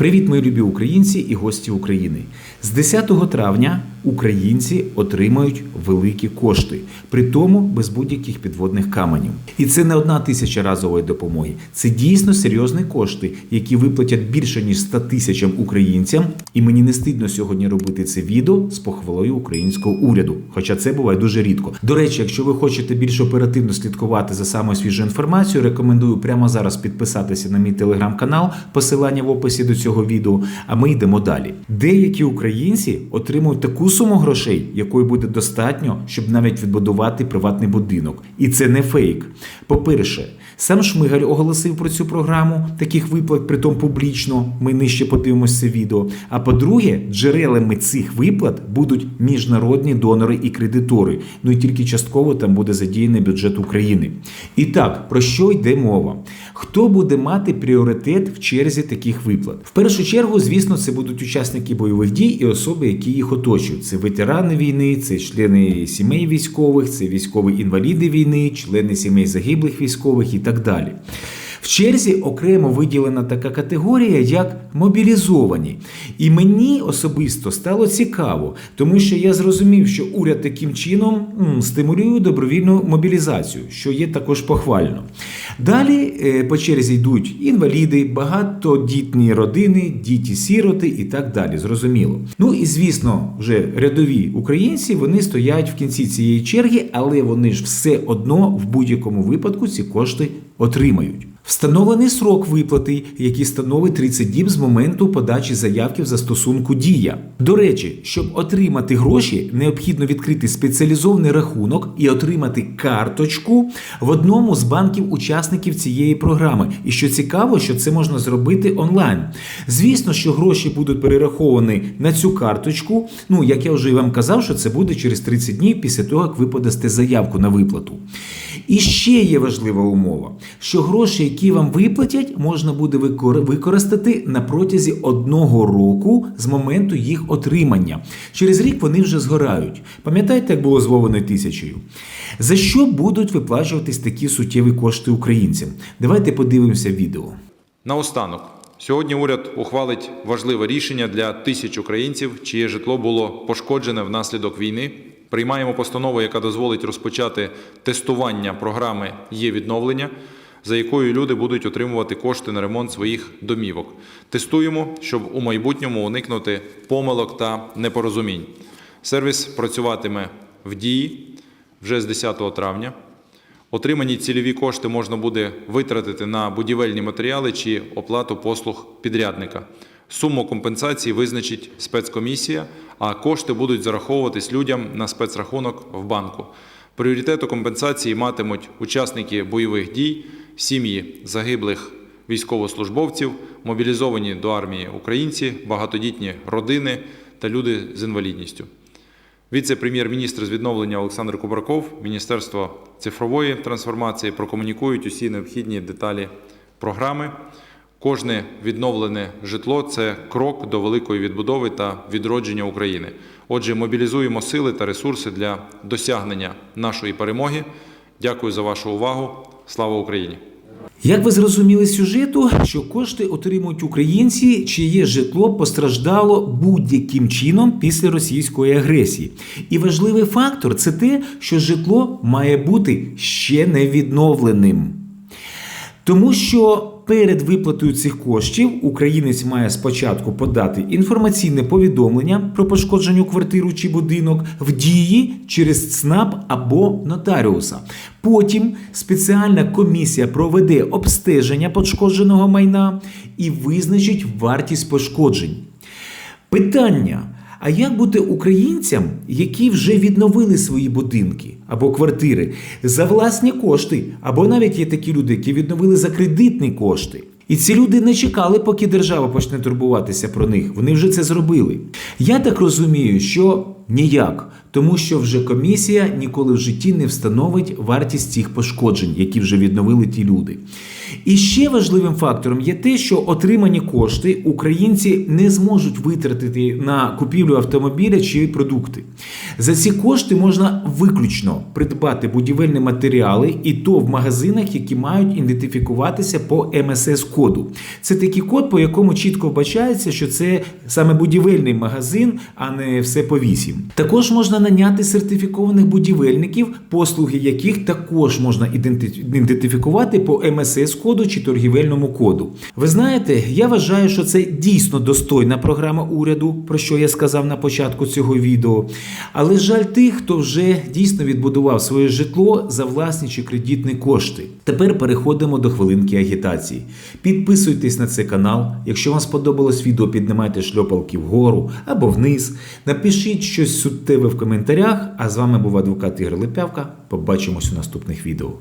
Привіт, мої любі українці і гості України. З 10 травня українці отримають великі кошти, при тому без будь-яких підводних каменів. І це не одна тисяча разової допомоги. Це дійсно серйозні кошти, які виплатять більше ніж 100 тисячам українцям. І мені не стидно сьогодні робити це відео з похвалою українського уряду. Хоча це буває дуже рідко. До речі, якщо ви хочете більш оперативно слідкувати за самою свіжою інформацією, рекомендую прямо зараз підписатися на мій телеграм-канал, посилання в описі до цього відео. А ми йдемо далі. Деякі українці отримують таку суму грошей, якої буде достатньо, щоб навіть відбудувати приватний будинок. І це не фейк. По-перше, сам Шмигаль оголосив про цю програму таких виплат, притом публічно. Ми нижче подивимося відео. А по-друге, джерелами цих виплат будуть міжнародні донори і кредитори. Ну і тільки частково там буде задіяний бюджет України. І так, про що йде мова? Хто буде мати пріоритет в черзі таких виплат? В першу чергу, звісно, це будуть учасники бойових дій і особи, які їх оточують. Це ветерани війни, це члени сімей військових, це військові інваліди війни, члени сімей загиблих військових і так далі. В черзі окремо виділена така категорія, як мобілізовані. І мені особисто стало цікаво, тому що я зрозумів, що уряд таким чином стимулює добровільну мобілізацію, що є також похвально. Далі е, по черзі йдуть інваліди, багатодітні родини, діти-сіроти і так далі. Зрозуміло. Ну і звісно, вже рядові українці вони стоять в кінці цієї черги, але вони ж все одно в будь-якому випадку ці кошти отримають. Встановлений срок виплати, який становить 30 діб з моменту подачі заявки в застосунку Дія. До речі, щоб отримати гроші, необхідно відкрити спеціалізований рахунок і отримати карточку в одному з банків-учасників цієї програми. І що цікаво, що це можна зробити онлайн. Звісно, що гроші будуть перераховані на цю карточку. Ну, як я вже і вам казав, що це буде через 30 днів після того, як ви подасте заявку на виплату. І ще є важлива умова, що гроші, які вам виплатять, можна буде викор- використати на протязі одного року з моменту їх отримання. Через рік вони вже згорають. Пам'ятаєте, як було з Вовиною тисячею? За що будуть виплачуватись такі суттєві кошти українцям? Давайте подивимося відео. Наостанок, сьогодні уряд ухвалить важливе рішення для тисяч українців, чиє житло було пошкоджене внаслідок війни. Приймаємо постанову, яка дозволить розпочати тестування програми є відновлення, за якою люди будуть отримувати кошти на ремонт своїх домівок. Тестуємо, щоб у майбутньому уникнути помилок та непорозумінь. Сервіс працюватиме в дії вже з 10 травня. Отримані цільові кошти можна буде витратити на будівельні матеріали чи оплату послуг підрядника. Суму компенсації визначить спецкомісія, а кошти будуть зараховуватись людям на спецрахунок в банку. Пріоритет у компенсації матимуть учасники бойових дій, сім'ї загиблих військовослужбовців, мобілізовані до армії українці, багатодітні родини та люди з інвалідністю. Віце-прем'єр-міністр з відновлення Олександр Кубраков, Міністерство цифрової трансформації прокомунікують усі необхідні деталі програми. Кожне відновлене житло це крок до великої відбудови та відродження України. Отже, мобілізуємо сили та ресурси для досягнення нашої перемоги. Дякую за вашу увагу. Слава Україні! Як ви зрозуміли сюжету, що кошти отримують українці, чиє житло постраждало будь-яким чином після російської агресії. І важливий фактор це те, що житло має бути ще не відновленим. Тому що перед виплатою цих коштів українець має спочатку подати інформаційне повідомлення про пошкоджену квартиру чи будинок в дії через ЦНАП або нотаріуса. Потім спеціальна комісія проведе обстеження пошкодженого майна і визначить вартість пошкоджень. Питання. А як бути українцям, які вже відновили свої будинки або квартири за власні кошти, або навіть є такі люди, які відновили за кредитні кошти? І ці люди не чекали, поки держава почне турбуватися про них. Вони вже це зробили. Я так розумію, що ніяк, тому що вже комісія ніколи в житті не встановить вартість цих пошкоджень, які вже відновили ті люди. І ще важливим фактором є те, що отримані кошти українці не зможуть витратити на купівлю автомобіля чи продукти. За ці кошти можна виключно придбати будівельні матеріали, і то в магазинах, які мають ідентифікуватися по МСС-коду. Це такий код, по якому чітко вбачається, що це саме будівельний магазин, а не все по вісім. Також можна наняти сертифікованих будівельників, послуги яких також можна ідентифікувати по МСС-коду чи торгівельному коду. Ви знаєте, я вважаю, що це дійсно достойна програма уряду, про що я сказав на початку цього відео. Але жаль тих, хто вже дійсно відбудував своє житло за власні чи кредитні кошти. Тепер переходимо до хвилинки агітації. Підписуйтесь на цей канал. Якщо вам сподобалось відео, піднімайте шльопалки вгору або вниз. Напишіть щось суттєве в коментарях. А з вами був адвокат Ігор Лепявка. Побачимось у наступних відео.